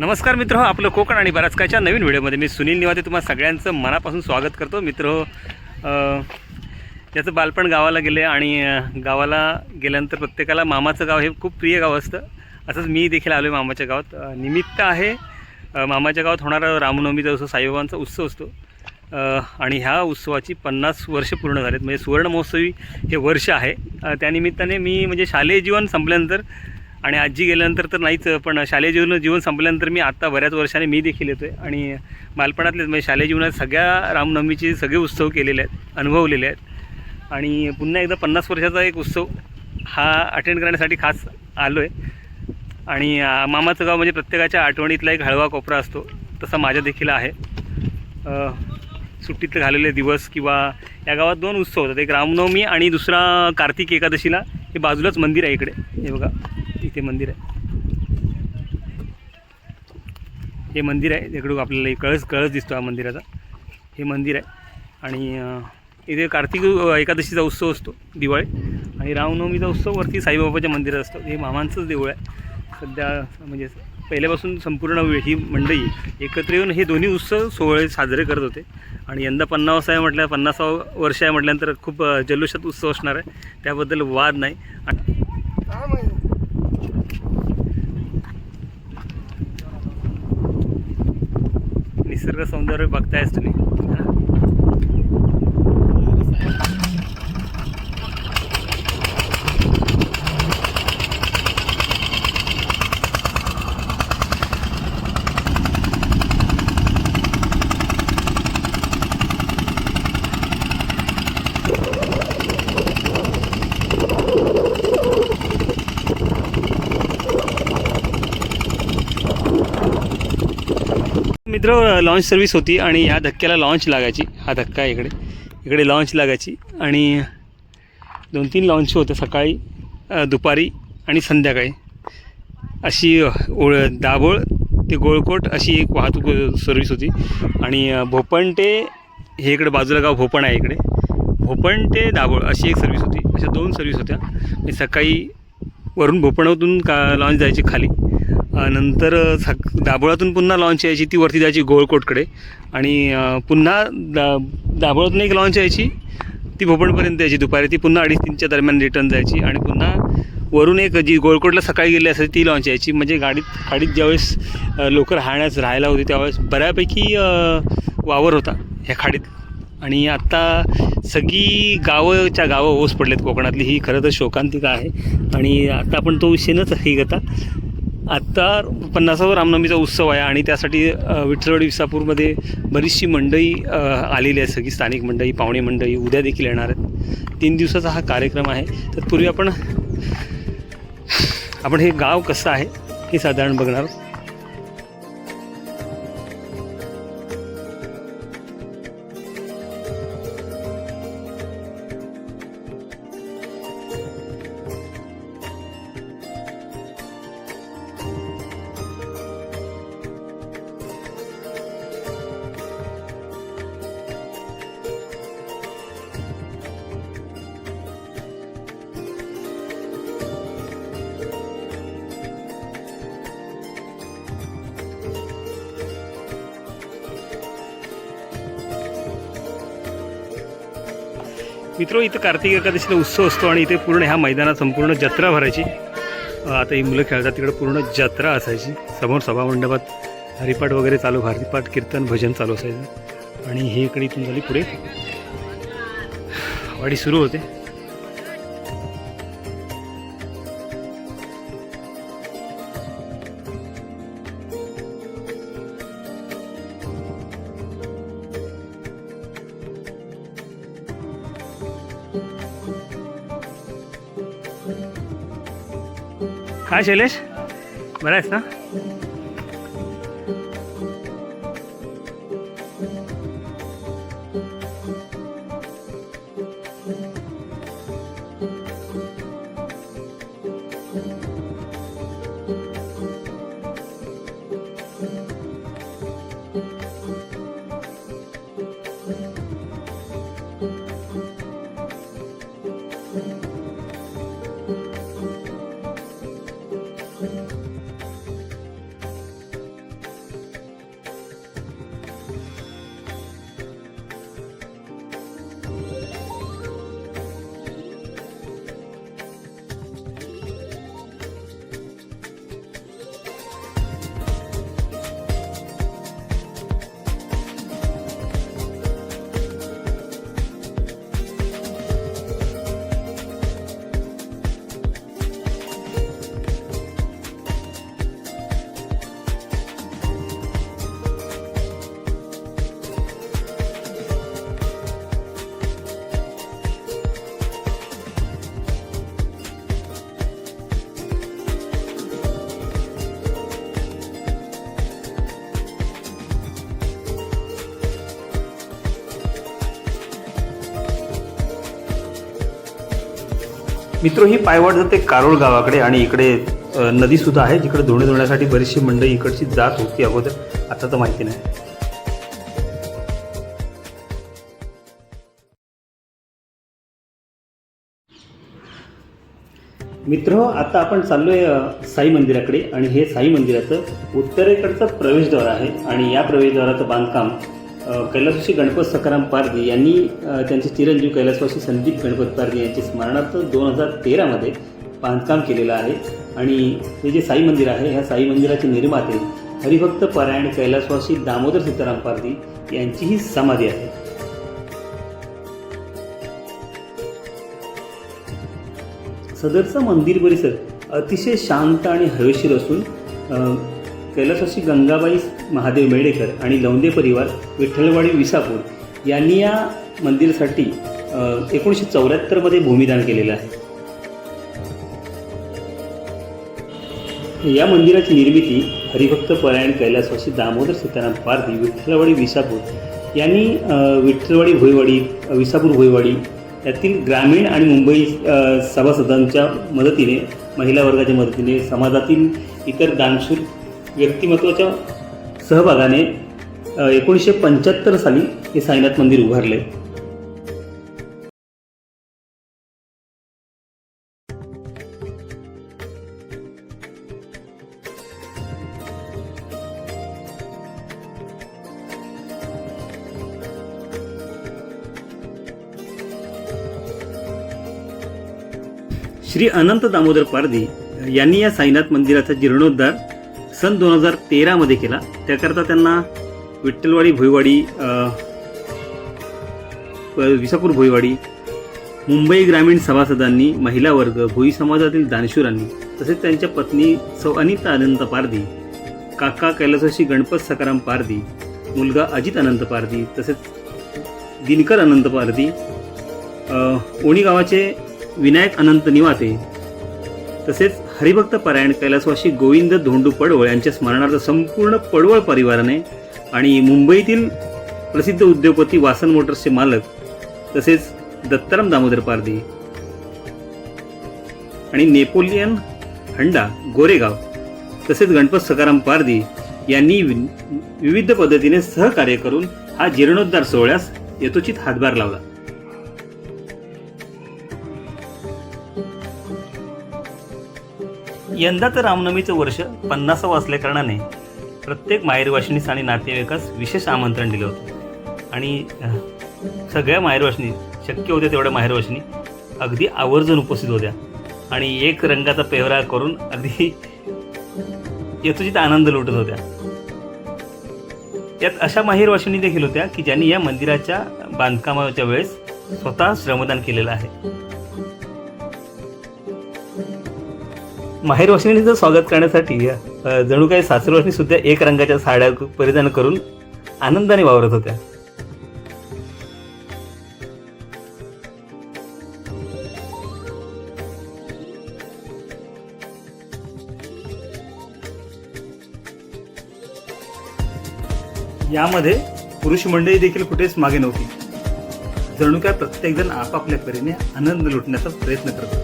नमस्कार मित्र हो आपलं कोकण आणि बराचकाच्या नवीन व्हिडिओमध्ये मी सुनील निवादे तुम्हाला सगळ्यांचं मनापासून स्वागत करतो. मित्र हो याचं बालपण गावाला गेले आणि गावाला गेल्यानंतर प्रत्येकाला मामाचं गाव हे खूप प्रिय गाव असतं. असंच मी देखील आलो आहे मामाच्या गावात. निमित्त आहे मामाच्या गावात होणारा रामनवमीचा उत्सव साईबाबांचा उत्सव असतो. आणि ह्या उत्सवाची पन्नास वर्ष पूर्ण झालेत. म्हणजे सुवर्ण महोत्सवी हे वर्ष आहे. त्यानिमित्ताने मी म्हणजे शालेय जीवन संपल्यानंतर आणि आजी गेल्यानंतर तर नाहीच पण शालेय जीवन जीवन संपल्यानंतर मी आत्ता बऱ्याच वर्षाने मी देखील येतो आहे आणि बालपणातलेच म्हणजे शालेय जीवनात सगळ्या रामनवमीचे सगळे उत्सव केलेले आहेत अनुभवलेले आहेत. आणि पुन्हा एकदा पन्नास वर्षाचा एक उत्सव हा अटेंड करण्यासाठी खास आलो आहे आणि मामाचं गाव म्हणजे प्रत्येकाच्या आठवणीतला एक हळवा कोपरा असतो. तसा माझ्या देखील आहे. सुट्टीतले सुट्टीत दिवस किंवा या गावात दोन उत्सव होतात. एक रामनवमी आणि दुसरा कार्तिक एकादशीला. हे बाजूलाच मंदिर आहे इकडे. हे बघा. इथे मंदिर आहे. हे मंदिर आहे. तिकडून आपल्याला कळस कळस दिसतो हा मंदिराचा. हे मंदिर आहे. आणि इथे कार्तिक एकादशीचा उत्सव असतो दिवाळी. आणि रामनवमीचा उत्सव वरती साईबाबाच्या मंदिरात असतो. हे मामांचंच देऊळ आहे. सध्या म्हणजे पहिल्यापासून संपूर्ण वेळ ही मंडळी एकत्र येऊन हे दोन्ही उत्सव सोहळे साजरे करत होते. आणि यंदा पन्नास आहे म्हटल्या पन्नासावं वर्ष आहे म्हटल्यानंतर खूप जल्लोषात उत्सव असणार आहे. त्याबद्दल वाद नाही. आणि निसर्ग सौंदर्य बघतायच तुम्ही. मित्र लॉन्च सर्व्हिस होती आणि ह्या धक्क्याला लॉन्च लागायची. हा धक्का आहे इकडे. इकडे लॉन्च लागायची. आणि दोन तीन लॉन्च होते सकाळी दुपारी आणि संध्याकाळी. अशी ओळ दाभोळ ते गोळकोट अशी एक वाहतूक सर्व्हिस होती. आणि भोपण ते हे इकडे बाजूला गाव भोपण आहे इकडे. भोपण ते दाभोळ अशी एक सर्व्हिस होती. अशा दोन सर्व्हिस होत्या. सकाळी वरून भोपणातून का लॉन्च जायची खाली. नंतर साक दाभोळातून पुन्हा लॉन्च यायची ती वरती जायची गोळकोटकडे. आणि पुन्हा दा दाभोळातून एक लॉन्च यायची ती भोपणपर्यंत यायची दुपारी. ती पुन्हा अडीच तीनच्या दरम्यान रिटर्न जायची. आणि पुन्हा वरून एक जी गोळकोटला सकाळी गेली असेल ती लॉन्च यायची. म्हणजे गाडीत गाडीत ज्यावेळेस लोक राहण्यास राहायला होती त्यावेळेस बऱ्यापैकी वावर होता ह्या खाडीत. आणि आत्ता सगळी गावंच्या गावं ओस पडलेत कोकणातली. ही खरं तर शोकांतिका आहे. आणि आता आपण तो विषय नच हे करता आत्ता पन्नासावा रामनवमीचा उत्सव आहे आणि त्यासाठी विठ्ठलवाडी विसापूरमध्ये बरीचशी मंडळी आलेली आहे सगळी स्थानिक मंडळी पाहुणे मंडळी उद्या देखील येणार आहेत. तीन दिवसाचा हा कार्यक्रम आहे. तत्पूर्वी आपण आपण हे गाव कसं आहे हे साधारण बघणार मित्र इथं कार्तिक एकादशीला उत्सव असतो आणि इथे पूर्ण ह्या मैदानात संपूर्ण जत्रा भरायची. आता ही मुलं खेळतात तिकडे पूर्ण जत्रा असायची. समोर सभामंडपात हरिपाठ वगैरे चालू हरिपाठ कीर्तन भजन चालू असायचं. आणि हे इकडे इथून झाली पुढे. वाडी सुरू होते. काय शैलेश बरं आहेस ना मित्र ही पायवाट जाते कारोळ गावाकडे आणि इकडे नदी नदीसुद्धा आहे जिकडे धुणे धुण्यासाठी बरीचशी मंडळी इकडची जात होती अगोदर आता तर माहिती नाही. मित्र आता आपण चाललोय साई मंदिराकडे आणि हे साई मंदिराचं उत्तरेकडचं प्रवेशद्वार आहे आणि या प्रवेशद्वाराचं बांधकाम कैलासवासी गणपत सकाराम पारधी यांनी त्यांचे चिरंजीव कैलासवासी संदीप गणपत पारधी यांचे स्मरणार्थ दोन हजार तेरामध्ये बांधकाम केलेलं आहे. आणि हे जे साई मंदिर आहे ह्या साई मंदिराचे निर्माते हरिभक्त परायण कैलासवासी दामोदर सीताराम पारधी यांचीही समाधी आहे. सदरचं मंदिर परिसर अतिशय शांत आणि हवेशीर असून कैलासवासी गंगाबाई महादेव मेडेकर आणि लवंदे परिवार विठ्ठलवाडी विसापूर यांनी या मंदिरासाठी एकोणीसशे चौऱ्याहत्तरमध्ये भूमिदान केलेलं आहे. या मंदिराची निर्मिती हरिभक्त परायण कैलासवासी दामोदर सीताराम पारधी विठ्ठलवाडी विसापूर यांनी विठ्ठलवाडी भोईवाडी विसापूर भोईवाडी यातील ग्रामीण आणि मुंबई सभासदांच्या मदतीने महिला वर्गाच्या मदतीने समाजातील इतर दानशूर व्यक्तिमत्वाच्या सहभागाने एकोणीसशे पंच्याहत्तर साली हे साईनाथ मंदिर उभारले. श्री अनंत दामोदर पारधी यांनी या साईनाथ मंदिराचा जीर्णोद्धार सन दोन हजार तेरामध्ये केला. त्याकरता त्यांना विठ्ठलवाडी भोईवाडी विसापूर भोईवाडी मुंबई ग्रामीण सभासदांनी महिला वर्ग भोई समाजातील दानशूरांनी तसेच त्यांच्या पत्नी सौ अनिता अनंत पारधी काका कैलासशी गणपत सकाराम पारधी मुलगा अजित अनंत पारधी तसेच दिनकर अनंत पारधी ओणी गावाचे विनायक अनंत निवाते तसेच हरिभक्त परायण कैलासवासी गोविंद धोंडू पडवळ यांच्या स्मरणार्थ संपूर्ण पडवळ परिवाराने आणि मुंबईतील प्रसिद्ध उद्योगपती वासन मोटर्सचे मालक तसेच दत्ताराम दामोदर पारधी आणि नेपोलियन हंडा गोरेगाव तसेच गणपत सकाराम पारधी यांनी विविध पद्धतीने सहकार्य करून हा जीर्णोद्धार सोहळ्यास यथोचित हातभार लावला. यंदाचं रामनवमीचं वर्ष पन्नासावं असल्याकारणाने प्रत्येक माहेरवाशिनीस आणि नातेवाईकास विशेष आमंत्रण दिलं होतं. आणि सगळ्या माहेरवाशिनी शक्य होत्या तेवढ्या माहेरवाशिनी अगदी आवर्जून उपस्थित होत्या. आणि एक रंगाचा पेहरा करून अगदी यथोचित आनंद लुटत होत्या. यात अशा माहेरवाशिनी देखील होत्या की ज्यांनी या मंदिराच्या बांधकामाच्या वेळेस स्वतः श्रमदान केलेलं आहे. माहेरवाशिनीचं स्वागत करण्यासाठी जणू काही सासरवाशिनी सुद्धा एक रंगाच्या साड्या परिधान करून आनंदाने वावरत होत्या. यामध्ये पुरुष मंडळी देखील कुठेच मागे नव्हती. जणू काय प्रत्येकजण आपापल्या परीने आनंद लुटण्याचा प्रयत्न करत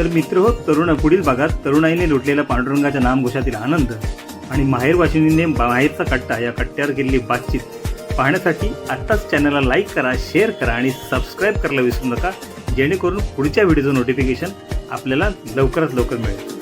तर मित्र हो तरुण पुढील भागात तरुणाईने लुटलेल्या पांडुरंगाच्या नामघोषातील आनंद आणि माहेर वाशिनीने बाहेरचा कट्टा या कट्ट्यावर केलेली बातचीत पाहण्यासाठी आत्ताच चॅनलला लाईक करा शेअर करा आणि सबस्क्राईब करायला विसरू नका. जेणेकरून पुढच्या व्हिडिओचं नोटिफिकेशन आपल्याला लवकरात लवकर मिळेल.